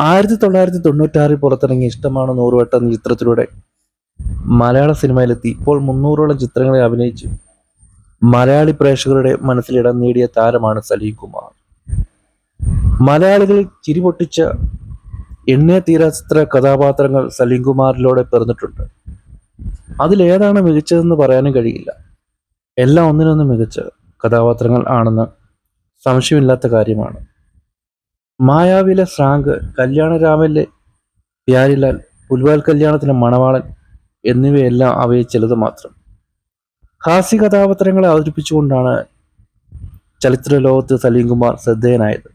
ആയിരത്തി തൊള്ളായിരത്തി തൊണ്ണൂറ്റാറിൽ പുറത്തിറങ്ങിയ ഇഷ്ടമാണ് നൂറുവട്ടം എന്ന ചിത്രത്തിലൂടെ. മലയാള സിനിമയിലെത്തി. ഇപ്പോൾ മുന്നൂറോളം ചിത്രങ്ങളെ അഭിനയിച്ചു. മലയാളി പ്രേക്ഷകരുടെ മനസ്സിലിടം നേടിയ താരമാണ് സലീം കുമാർ. മലയാളികൾ ചിരിപൊട്ടിച്ച എണ്ണിയ തീരാചിത്ര കഥാപാത്രങ്ങൾ സലീം കുമാറിലൂടെ പിറന്നിട്ടുണ്ട്. അതിലേതാണ് മികച്ചതെന്ന് പറയാനും കഴിയില്ല. എല്ലാം ഒന്നിനൊന്ന് മികച്ച കഥാപാത്രങ്ങൾ ആണെന്ന് സംശയമില്ലാത്ത കാര്യമാണ്. മായാവിലെ ശ്രാങ്ക് കല്യാണരാമനിലെ പ്യാരിലാൽ പുൽവാൽ കല്യാണത്തിലെ മണവാളൻ എന്നിവയെല്ലാം അവയെ ചിലത് മാത്രം. ഹാസ്യ കഥാപാത്രങ്ങളെ അവതരിപ്പിച്ചുകൊണ്ടാണ് ചലച്ചിത്ര ലോകത്ത് സലീം കുമാർ ശ്രദ്ധേയനായത്.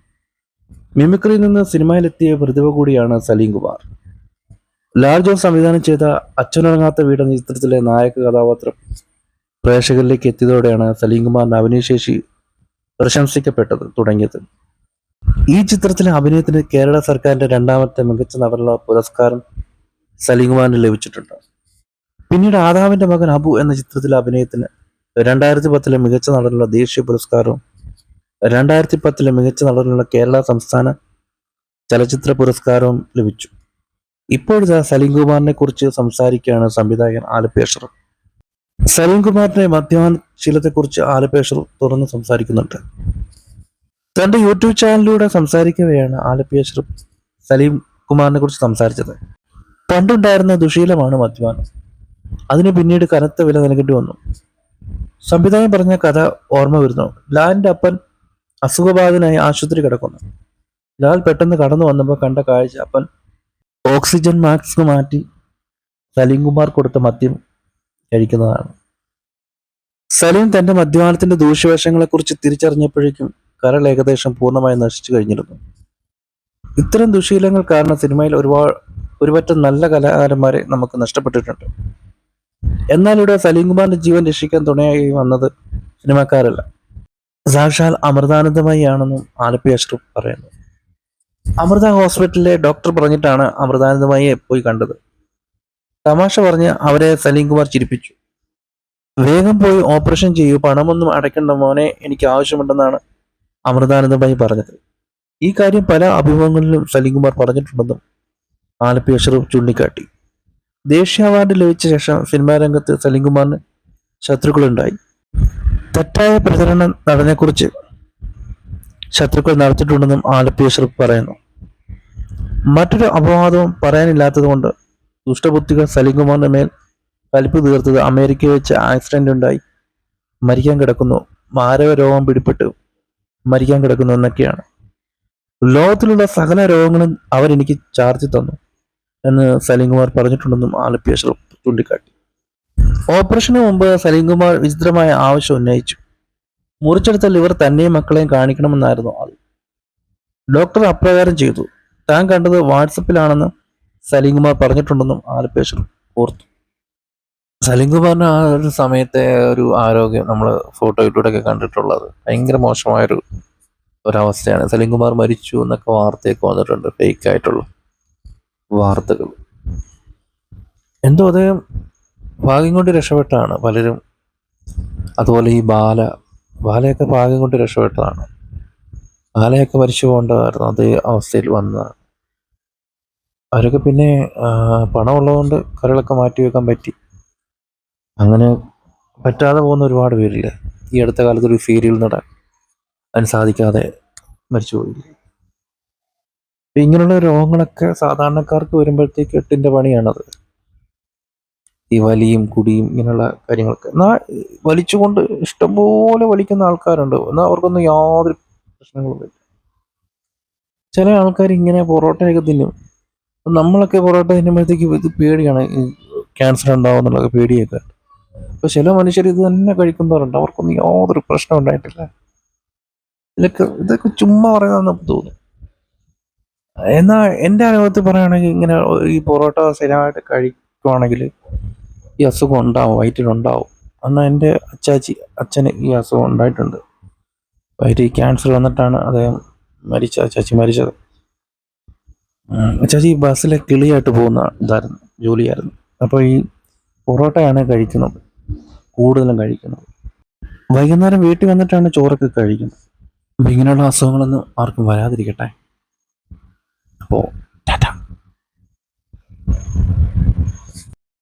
മിമിക്രിയിൽ നിന്ന് സിനിമയിലെത്തിയ പ്രതിഭ കൂടിയാണ് സലീം കുമാർ ലാൽ ജോസ് സംവിധാനം ചെയ്ത അച്ഛനുറങ്ങാത്ത വീട് എന്ന ചിത്രത്തിലെ നായക കഥാപാത്രം പ്രേക്ഷകരിലേക്ക് എത്തിയതോടെയാണ് സലീം കുമാറിന്റെ അഭിനയശേഷി പ്രശംസിക്കപ്പെട്ടത് തുടങ്ങിയത്. ഈ ചിത്രത്തിലെ അഭിനയത്തിന് കേരള സർക്കാരിന്റെ രണ്ടാമത്തെ മികച്ച നടനുള്ള പുരസ്കാരം സലീംകുമാറിന് ലഭിച്ചിട്ടുണ്ട്. പിന്നീട് ആദാവിന്റെ മകൻ അബു എന്ന ചിത്രത്തിലെ അഭിനയത്തിന് രണ്ടായിരത്തി പത്തിലെ മികച്ച നടനുള്ള ദേശീയ പുരസ്കാരവും രണ്ടായിരത്തി പത്തിലെ മികച്ച നടനുള്ള കേരള സംസ്ഥാന ചലച്ചിത്ര പുരസ്കാരവും ലഭിച്ചു. ഇപ്പോഴത്തെ സലീം കുമാറിനെ കുറിച്ച് സംസാരിക്കുകയാണ് സംവിധായകൻ ആലപ്പേഷർ സലീം കുമാറിന്റെ മദ്യപാന ശീലത്തെക്കുറിച്ച് ആലപ്പേഷർ തുറന്ന് സംസാരിക്കുന്നുണ്ട്. തന്റെ യൂട്യൂബ് ചാനലിലൂടെ സംസാരിക്കവെയാണ് ആലപ്പേഷർ സലീം കുമാറിനെ കുറിച്ച് സംസാരിച്ചത്. പണ്ടുണ്ടായിരുന്ന ദുശീലമാണ് മദ്യപാനം. അതിന് പിന്നീട് കനത്ത വില നൽകേണ്ടി വന്നു. സംവിധായകൻ പറഞ്ഞ കഥ ഓർമ്മ വരുന്നു. ലാലിന്റെ അപ്പൻ അസുഖബാധിതനായി ആശുപത്രി കിടക്കുന്നു. ലാൽ പെട്ടെന്ന് കടന്നു വന്നപ്പോൾ കണ്ട കാഴ്ച അപ്പൻ ഓക്സിജൻ മാസ്ക് മാറ്റി സലീം കുമാർ കൊടുത്ത മദ്യം കഴിക്കുന്നതാണ്. സലീം തന്റെ മദ്യപാനത്തിന്റെ ദൂഷ്യവശങ്ങളെ കുറിച്ച് തിരിച്ചറിഞ്ഞപ്പോഴേക്കും കരൾ ഏകദേശം പൂർണമായി നശിച്ചു കഴിഞ്ഞിരുന്നു. ഇത്തരം ദുശീലങ്ങൾ കാരണം സിനിമയിൽ ഒരുപാട് ഒരുപറ്റം നല്ല കലാകാരന്മാരെ നമുക്ക് നഷ്ടപ്പെട്ടിട്ടുണ്ട്. എന്നാൽ ഇവിടെ സലീം കുമാറിന്റെ ജീവൻ രക്ഷിക്കാൻ തുണയായി വന്നത് സിനിമാക്കാരല്ല. സാക്ഷാൽ അമൃതാനന്ദമയിയാണെന്നും ആലപ്പി അഷ്റഫ് പറയുന്നു. അമൃത ഹോസ്പിറ്റലിലെ ഡോക്ടർ പറഞ്ഞിട്ടാണ് അമൃതാനന്ദമായി പോയി കണ്ടത്. തമാശ പറഞ്ഞ് അവരെ സലീം കുമാർ ചിരിപ്പിച്ചു. വേഗം പോയി ഓപ്പറേഷൻ ചെയ്യൂ പണമൊന്നും അടയ്ക്കേണ്ട മോനെ എനിക്ക് ആവശ്യമുണ്ടെന്നാണ് അമൃതാനന്ദമയി പറഞ്ഞത്. ഈ കാര്യം പല അഭിമുഖങ്ങളിലും സലീംകുമാർ പറഞ്ഞിട്ടുണ്ടെന്നും ആലപ്പി അഷ്റഫ് ചൂണ്ടിക്കാട്ടി. ദേശീയ അവാർഡ് ലഭിച്ച ശേഷം സിനിമാ രംഗത്ത് സലീം കുമാറിന് ശത്രുക്കളുണ്ടായി. തെറ്റായ പ്രചരണം നടനെക്കുറിച്ച് ശത്രുക്കൾ നടത്തിയിട്ടുണ്ടെന്നും ആലപ്പി അഷ്റഫ് പറയുന്നു. മറ്റൊരു അപവാദവും പറയാനില്ലാത്തതുകൊണ്ട് ദുഷ്ടബുദ്ധികൾ സലീം കുമാറിന്റെ മേൽ കലിപ്പ് തീർത്തത് അമേരിക്കയിൽ വെച്ച് ആക്സിഡന്റ് ഉണ്ടായി. മരിക്കാൻ കിടക്കുന്നു. മാരക രോഗം പിടിപെട്ട്. മരിക്കാൻ കിടക്കുന്നു എന്നൊക്കെയാണ്. ലോകത്തിലുള്ള സകല രോഗങ്ങളും അവരെനിക്ക് ചാർജ് തന്നു എന്ന് സലീം കുമാർ പറഞ്ഞിട്ടുണ്ടെന്നും ആലപ്പി അഷ്റഫ് ചൂണ്ടിക്കാട്ടി. ഓപ്പറേഷന് മുമ്പ് സലീം കുമാർ വിചിത്രമായ ആവശ്യം ഉന്നയിച്ചു. മുറിച്ചെടുത്ത ലിവർ തന്നെയും മക്കളെയും കാണിക്കണമെന്നായിരുന്നു ആൾ ഡോക്ടർ അപ്രകാരം ചെയ്തു. താൻ കണ്ടത് വാട്സപ്പിലാണെന്ന് സലീം കുമാർ പറഞ്ഞിട്ടുണ്ടെന്നും ആലപ്പി ഓർത്തു. സലീം കുമാറിന് ആ ഒരു സമയത്തെ ഒരു ആരോഗ്യം നമ്മൾ ഫോട്ടോയിലൂടെ ഒക്കെ കണ്ടിട്ടുള്ളത്. ഭയങ്കര മോശമായൊരു ഒരവസ്ഥയാണ്. സലിം കുമാർ മരിച്ചു എന്നൊക്കെ വാർത്തയൊക്കെ വന്നിട്ടുണ്ട്. ഫേക്ക് ആയിട്ടുള്ള വാർത്തകൾ. എന്തോ അദ്ദേഹം ഭാഗ്യം കൊണ്ട് രക്ഷപ്പെട്ടാണ് പലരും. അതുപോലെ ഈ ബാല ബാലയൊക്കെ ഭാഗ്യം കൊണ്ട് രക്ഷപ്പെട്ടതാണ് ബാലയൊക്കെ മരിച്ചു പോകേണ്ടതായിരുന്നു അതേ അവസ്ഥയിൽ വന്നതാണ്. അവരൊക്കെ പിന്നെ പണമുള്ളതുകൊണ്ട് കരളൊക്കെ മാറ്റി വെക്കാൻ പറ്റി. അങ്ങനെ പറ്റാതെ പോകുന്ന ഒരുപാട് പേരില്ല? ഈ അടുത്ത കാലത്ത് ഒരു സീരിയൽ നടാൻ അതിന് സാധിക്കാതെ മരിച്ചുപോയില്ലേ അപ്പം ഇങ്ങനെയുള്ള രോഗങ്ങളൊക്കെ സാധാരണക്കാർക്ക് വരുമ്പോഴത്തേക്ക് എട്ടിന്റെ പണിയാണത്. ഈ വലിയും കുടിയും ഇങ്ങനെയുള്ള കാര്യങ്ങളൊക്കെ. എന്നാൽ വലിച്ചുകൊണ്ട് ഇഷ്ടംപോലെ വലിക്കുന്ന ആൾക്കാരുണ്ട്. എന്നാൽ അവർക്കൊന്നും യാതൊരു പ്രശ്നങ്ങളൊന്നുമില്ല ചില ആൾക്കാർ ഇങ്ങനെ പൊറോട്ടയൊക്കെ തിന്നും. നമ്മളൊക്കെ പൊറോട്ട തിന്നുമ്പോഴത്തേക്ക് ഇത് പേടിയാണ്. ക്യാൻസർ ഉണ്ടാവും എന്നുള്ളതൊക്കെ പേടിയൊക്കെ. അപ്പൊ ചില മനുഷ്യർ ഇത് തന്നെ കഴിക്കുന്നവരുണ്ട്. അവർക്കൊന്നും യാതൊരു പ്രശ്നം ഉണ്ടായിട്ടില്ല. ഇതൊക്കെ ഇതൊക്കെ ചുമ്മാ പറയുന്നതെന്ന് തോന്നുന്നു എന്നാ എന്റെ അനുഭവത്തിൽ പറയുകയാണെങ്കിൽ ഇങ്ങനെ ഈ പൊറോട്ട സ്ഥിരമായിട്ട് കഴിക്കുവാണെങ്കിൽ ഈ അസുഖം ഉണ്ടാവും വയറ്റിലുണ്ടാവും എന്നാൽ എന്റെ അച്ചാച്ചി അച്ഛന് ഈ അസുഖം ഉണ്ടായിട്ടുണ്ട്. വയറ്റിൽ ക്യാൻസർ വന്നിട്ടാണ് അദ്ദേഹം മരിച്ച അച്ചാച്ചി മരിച്ചത്. അച്ചാച്ചി ബസ്സിലെ കിളിയായിട്ട് പോകുന്ന ഇതായിരുന്നു ജോലിയായിരുന്നു. അപ്പോൾ ഈ പൊറോട്ടയാണ് കഴിക്കുന്നത്. കൂടുതലും കഴിക്കുന്നത്. വൈകുന്നേരം വീട്ടിൽ വന്നിട്ടാണ് ചോറൊക്കെ കഴിക്കുന്നത്. ഇങ്ങനെയുള്ള അസുഖങ്ങളൊന്നും ആർക്കും വരാതിരിക്കട്ടെ. അപ്പോൾ